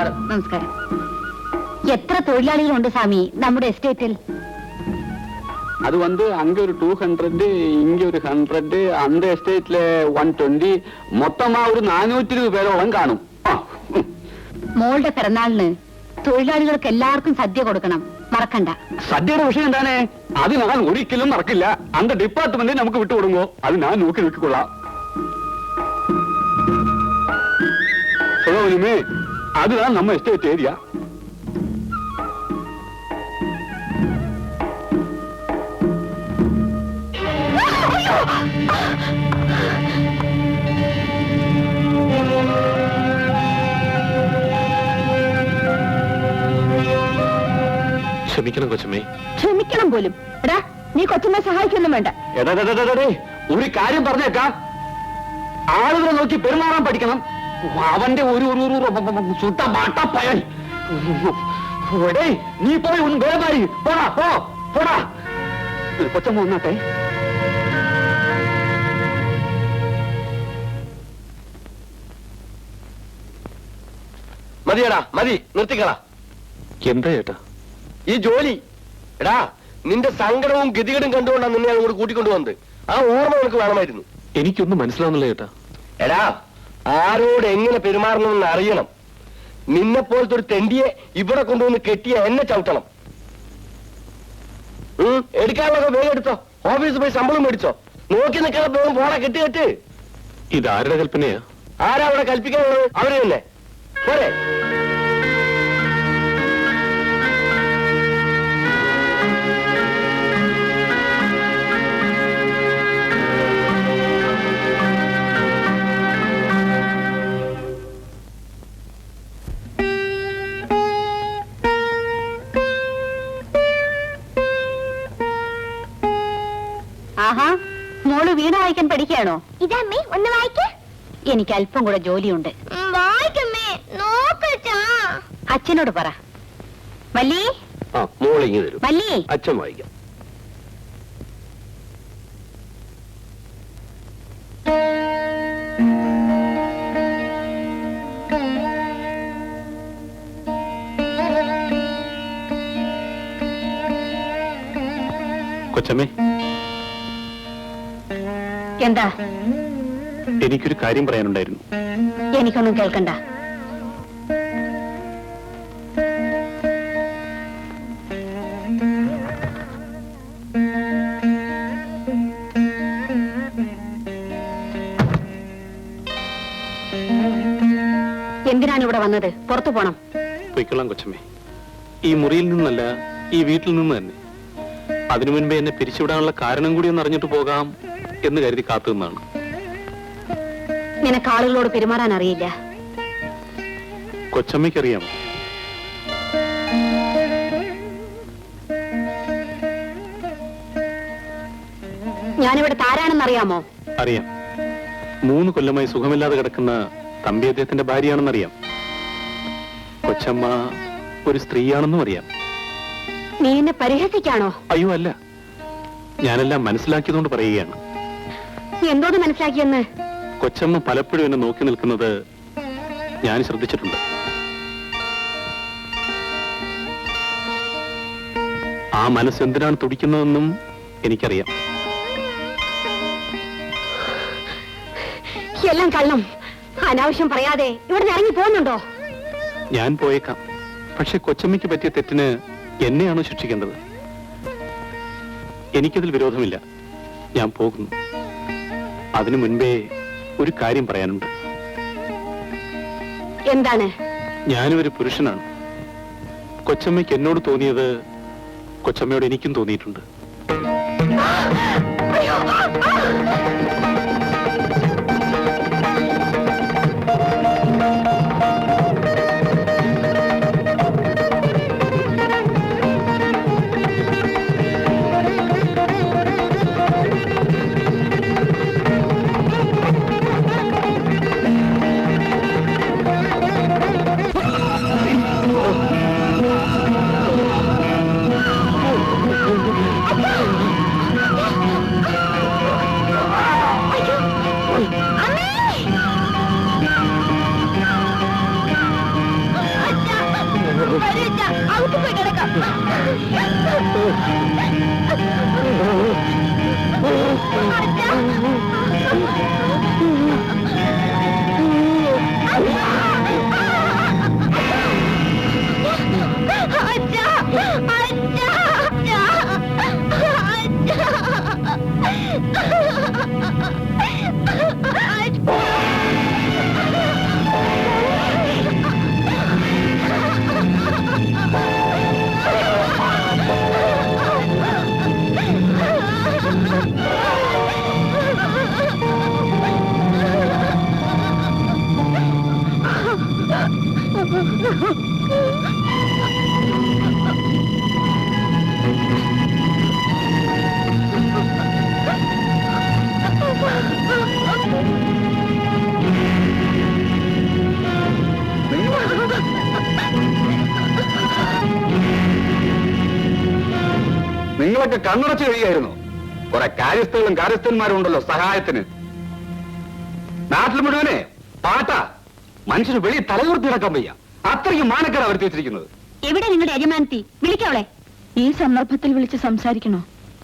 നമസ്കാരം നമസ്കാരം എത്ര തൊഴിലാളികളുണ്ട് സ്വാമി നമ്മുടെ എസ്റ്റേറ്റിൽ அது வந்து அங்க ஒரு டூ ஹண்ட்ரட் இங்க ஒரு ஹண்ட்ரட் அந்த எஸ்டேட்ல ஒன் டுவெண்ட்டி மொத்தமா ஒரு നാനൂറ്റി ഇരുപത് പേരോളം കാണും ആ, ഉം. മോളുടെ പിറന്നാളിന് തൊഴിലാളികൾക്ക് എല്ലാവർക്കും സദ്യ കൊടുക്കണം മറക്കണ്ട സദ്യയുടെ വിഷയം എന്താണ് അത് ഞാൻ ഒരിക്കലും മറക്കില്ല അന്ത ഡിപ്പാർട്ട്മെന്റ് നമുക്ക് വിട്ടുകൊടുങ്ങോ അത് ഞാൻ നോക്കി നോക്കിക്കൊള്ളാം சொல்லுமே அதுதான் நம்ம எஸ்டேட் ஏரியா ക്ഷമിക്കണം കൊച്ചമ്മേ ക്ഷമിക്കണം പോലും എടാ നീ കൊച്ചിനെ സഹായിക്കൊന്നും വേണ്ട എടാ, എടാ, എടാ, എടാ, ഒരു കാര്യം പറഞ്ഞേക്കാ ആളുകളെ നോക്കി പെരുമാറാൻ പഠിക്കണം അവന്റെ ഒരു ഒരു ഒരു സുട്ട മാട്ടപ്പയൻ എടേ, നീ പോയി ഒന്ന് വേഗമായി പോടാ പോ പോടാ. കൊച്ചമ്മ വന്നാട്ടെ. മതിയടാ മതി നിർത്തിക്കളാ എന്താ ചേട്ടാ? ഈ ജോലി എടാ നിന്റെ സങ്കടവും ഗതികേടും കണ്ടുകൊണ്ടാണ് നിന്നെ അങ്ങോട്ട് കൂട്ടിക്കൊണ്ടു വന്നത് ആ ഓർമ്മ നിനക്ക് വേണമായിരുന്നു. എനിക്കൊന്നും മനസ്സിലാവുന്നില്ല ചേട്ടാ. എടാ ആരോട് എങ്ങനെ പെരുമാറണമെന്ന് അറിയണം. നിന്നെ പോലത്തെ ഒരു തെണ്ടിയെ ഇവിടെ കൊണ്ടുവന്ന് കെട്ടിയ എന്നെ ചവിട്ടണം. എടുക്കാനുള്ളതൊക്കെ വേഗം എടുത്തോ. ഓഫീസിൽ പോയി ശമ്പളം മേടിച്ചോ. നോക്കി നിൽക്കാതെ വേഗം പോടാ കെട്ടി കെട്ട്. ഇത് ആരുടെ കൽപ്പനയാ? ആരാ അവിടെ കൽപ്പിക്കാനുള്ളത്? അവർ തന്നെ. പോരെ. ആഹാ മോൾ വീണ വായിക്കാൻ പഠിക്കുകയാണോ? ഇതമ്മേ ഒന്ന് വായിക്ക. എനിക്ക് അല്പം കൂടെ ജോലിയുണ്ട്. വായിക്കമ്മേ നോക്കച്ചാ. അച്ഛനോട് പറ. മല്ലി? ആ മോളിങ്ങി തരും മല്ലി? അച്ഛൻ വായിക്കാം. കൊച്ചമ്മേ എന്താ? എനിക്കൊരു കാര്യം പറയാനുണ്ടായിരുന്നു. എനിക്കൊന്നും കേൾക്കണ്ട. എന്തിനാണ് ഇവിടെ വന്നത്? പുറത്തു പോണം. പൊയ്ക്കൊള്ളാം കൊച്ചമ്മേ. ഈ മുറിയിൽ നിന്നല്ല ഈ വീട്ടിൽ നിന്ന് തന്നെ. അതിനു മുൻപേ എന്നെ പിരിച്ചുവിടാനുള്ള കാരണം കൂടി ഒന്ന് അറിഞ്ഞിട്ട് പോകാം. എന്ന് കരുതി കാത്തു നിന്നാണ് നിനക്ക് ആളുകളോട് പെരുമാറാൻ അറിയില്ല. കൊച്ചമ്മയ്ക്കറിയാം. ഞാനിവിടെ താരാണെന്ന് അറിയാമോ അറിയാം. മൂന്ന് കൊല്ലമായി സുഖമില്ലാതെ കിടക്കുന്ന തമ്പി അദ്ദേഹത്തിന്റെ ഭാര്യയാണെന്നറിയാം. കൊച്ചമ്മ ഒരു സ്ത്രീയാണെന്നും അറിയാം. നീ എന്നെ പരിഹസിക്കാണോ? അയ്യോ അല്ല. ഞാനെല്ലാം മനസ്സിലാക്കിയതുകൊണ്ട് പറയുകയാണ്. നീ എന്തോന്ന് മനസ്സിലാക്കിയെന്ന്? കൊച്ചമ്മ പലപ്പോഴും എന്നെ നോക്കി നിൽക്കുന്നത് ഞാൻ ശ്രദ്ധിച്ചിട്ടുണ്ട്. ആ മനസ്സ് എന്തിനാണ് തുടിക്കുന്നതെന്നും എനിക്കറിയാം. എല്ലാം കള്ളം. അനാവശ്യം പറയാതെ ഇവിടെ ഇറങ്ങി പോകുന്നുണ്ടോ? ഞാൻ പോയേക്കാം. പക്ഷെ കൊച്ചമ്മയ്ക്ക് പറ്റിയ തെറ്റിന് എന്നെയാണോ ശിക്ഷിക്കേണ്ടത്? എനിക്കതിൽ വിരോധമില്ല. ഞാൻ പോകുന്നു. അതിനു മുൻപേ ഒരു കാര്യം പറയാനുണ്ട്. എന്താണ്? ഞാനും ഒരു പുരുഷനാണ്. കൊച്ചമ്മയ്ക്ക് എന്നോട് തോന്നിയത് കൊച്ചമ്മയോട് എനിക്കും തോന്നിയിട്ടുണ്ട്. നിങ്ങളൊക്കെ കണ്ണടച്ചു കഴിയായിരുന്നു കുറെ കാര്യസ്ഥകളും കാര്യസ്ഥന്മാരും ഉണ്ടല്ലോ സഹായത്തിന്. നാട്ടിൽ മുഴുവനെ പാട്ട മനുഷ്യന് വെളി തലകുർത്തി നടക്കാൻ വയ്യ. അത്രയ്ക്ക് മാനക്കേട് അവർ വെച്ചിരിക്കുന്നത്. എവിടെ നിങ്ങളുടെ യജമാനത്തി? വിളിക്കവളെ ഈ സന്ദർഭത്തിൽ വിളിച്ച് സംസാരിക്കണോ?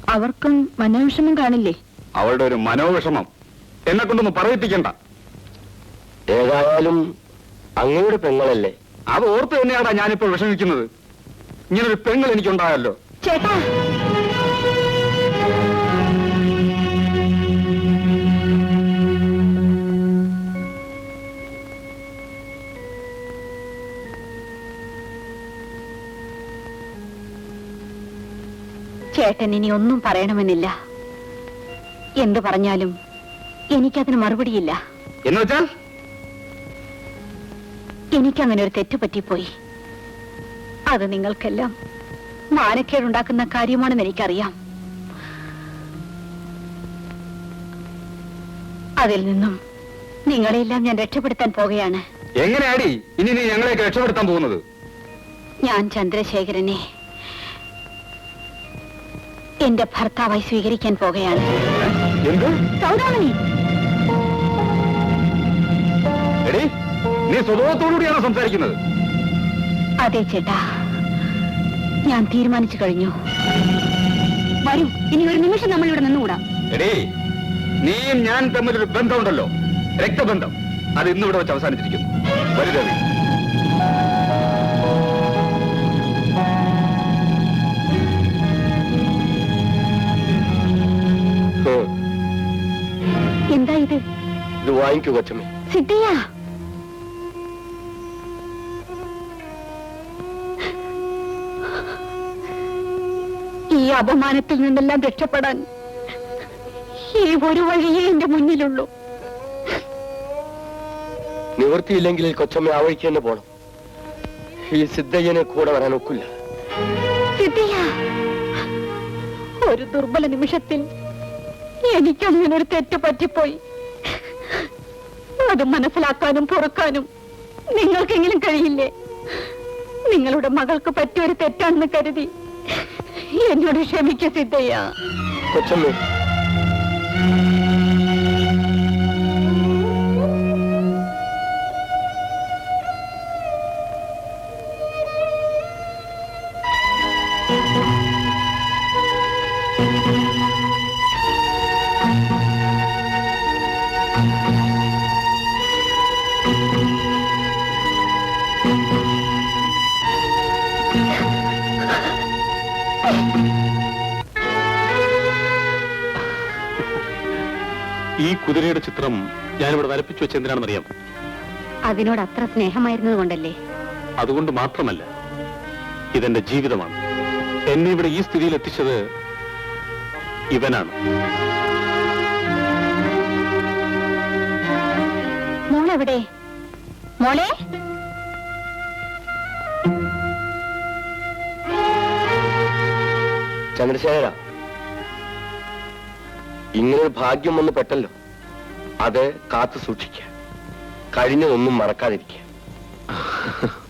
അവർക്കും മനോവിഷമം കാണില്ലേ? അവളുടെ ഒരു മനോവിഷമം. എന്നെ കൊണ്ടൊന്ന് പറയിപ്പിക്കണ്ട. ഏതായാലും അങ്ങയുടെ പെങ്ങളല്ലേ? അത് ഓർത്ത് തന്നെയാടാ ഞാനിപ്പോൾ വിഷമിക്കുന്നത്. ഇങ്ങനൊരു പെങ്ങൾ എനിക്കുണ്ടായല്ലോ. ചേട്ടാ ചേട്ടൻ ഇനി ഒന്നും പറയണമെന്നില്ല. എന്തു പറഞ്ഞാലും എനിക്കതിന് മറുപടിയില്ല. എന്നുവെച്ചാൽ എനിക്കങ്ങനെ ഒരു തെറ്റ് പറ്റിപ്പോയി. അത് നിങ്ങൾക്കെല്ലാം മാനക്കേടുണ്ടാക്കുന്ന കാര്യമാണെന്ന് എനിക്കറിയാം. അതിൽ നിന്നും നിങ്ങളെല്ലാം ഞാൻ രക്ഷപ്പെടുത്താൻ പോകുകയാണ് എങ്ങനെയാടി ഇനി നീ ഞങ്ങളെയൊക്കെ രക്ഷപ്പെടുത്താൻ പോകുന്നത്? ഞാൻ ചന്ദ്രശേഖരനെ എന്റെ ഭർത്താവായി സ്വീകരിക്കാൻ പോകുകയാണ് എന്ത്? സൗദാമിനി. എടി നീ സ്വഭാവത്തോടുകൂടിയാണോ സംസാരിക്കുന്നത്? അതെ ചേട്ടാ. ഞാൻ തീരുമാനിച്ചു കഴിഞ്ഞു. വരൂ ഇനി ഒരു നിമിഷം നമ്മൾ ഇവിടെ നിന്നുകൂടാ. എടീ നീയും ഞാൻ തമ്മിലൊരു ബന്ധമുണ്ടല്ലോ. രക്തബന്ധം. അത് ഇന്നിവിടെ വെച്ച് അവസാനിച്ചിരിക്കുന്നു. വരുതേ വാങ്ങിക്കൂ കൊച്ചമ്മേ ഈ അപമാനത്തിൽ നിന്നെല്ലാം രക്ഷപ്പെടാൻ ഈ ഒരു വഴിയേ എന്റെ മുന്നിലുള്ളൂ. നിവൃത്തിയില്ലെങ്കിൽ കൊച്ചമ്മ ആ വഴിക്ക് തന്നെ പോണം. ഈ സിദ്ധയ്യനെ കൂടെ വരാൻ ഒക്കില്ല. സിദ്ധയ്യ ഒരു ദുർബല നിമിഷത്തിൽ എനിക്കങ്ങനെ ഒരു തെറ്റ് പറ്റിപ്പോയി. അത് മനസ്സിലാക്കാനും പൊറുക്കാനും നിങ്ങൾക്കെങ്കിലും കഴിയില്ലേ? നിങ്ങളുടെ മകൾക്ക് പറ്റിയൊരു തെറ്റാണെന്ന് കരുതി എന്നോട് ക്ഷമിക്ക സിദ്ധയ്യ. കൊച്ചമ്മേ. ഈ കുതിരയുടെ ചിത്രം ഞാനിവിടെ വരപ്പിച്ചു വെച്ച എന്തിനാണെന്നറിയാം? അതിനോട് അത്ര സ്നേഹമായിരുന്നത് കൊണ്ടല്ലേ? അതുകൊണ്ട് മാത്രമല്ല ഇതെന്റെ ജീവിതമാണ്. എന്നെ ഇവിടെ ഈ സ്ഥിതിയിൽ എത്തിച്ചത് ഇവനാണ്. മോളെവിടെ? മോളെ? ചന്ദ്രശേഖര. ഇങ്ങനൊരു ഭാഗ്യം വന്ന് പെട്ടല്ലോ. അത് കാത്തു സൂക്ഷിക്കുക. കഴിഞ്ഞതൊന്നും മറക്കാതിരിക്കുക.